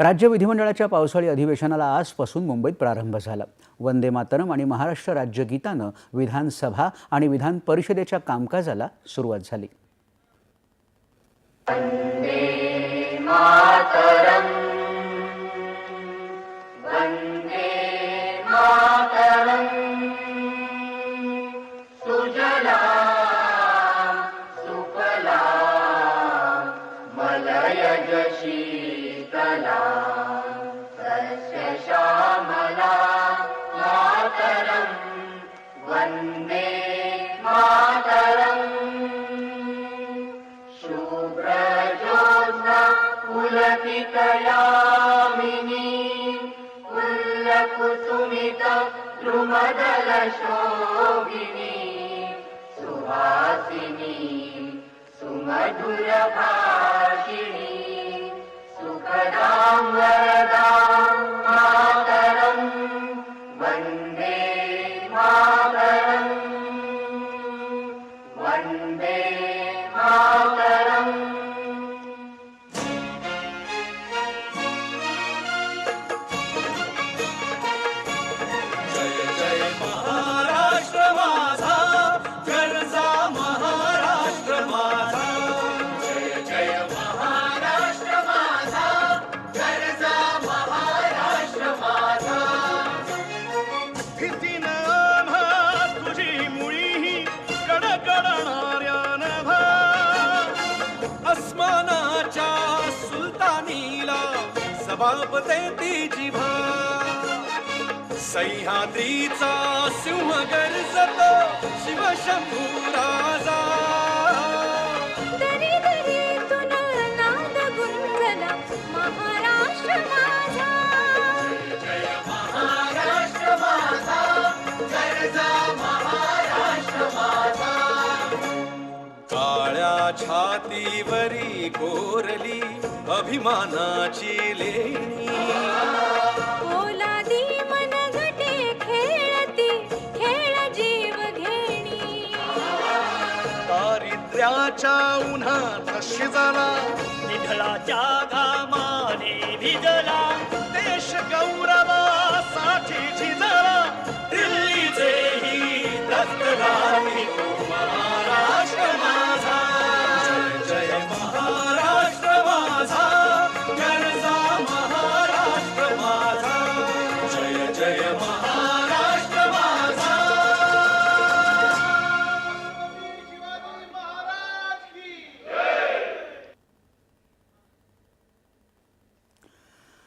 राज्य विधिमंडळाच्या पावसाळी अधिवेशनाला आजपासून मुंबईत प्रारंभ झाला. वंदे मातरम आणि महाराष्ट्र राज्यगीतानं विधानसभा आणि विधान परिषदेच्या कामकाजाला सुरुवात झाली. शीतला यजशीतला श्यामला मातरम् वन्दे मातरम्। शुभ्रजोत पुलकितयामिनी पुल्लकुसुमित द्रुमदलशोभिनी सुभासिनी सुमधुरभा सबाबते ती जिभा सह्याद्रीचा सिंह गर्जतो शिवशंभू राजा. दरी दरीतून नाद गुंजला महाराष्ट्र माझा. महाराष्ट्र माझा गरजा महाराष्ट्र माझा काळ्या छातीवरी कोरली अभिमानाची लेणी दारिद्र्याच्या उन्हात शिजला निधळाच्या घामाने भिजला.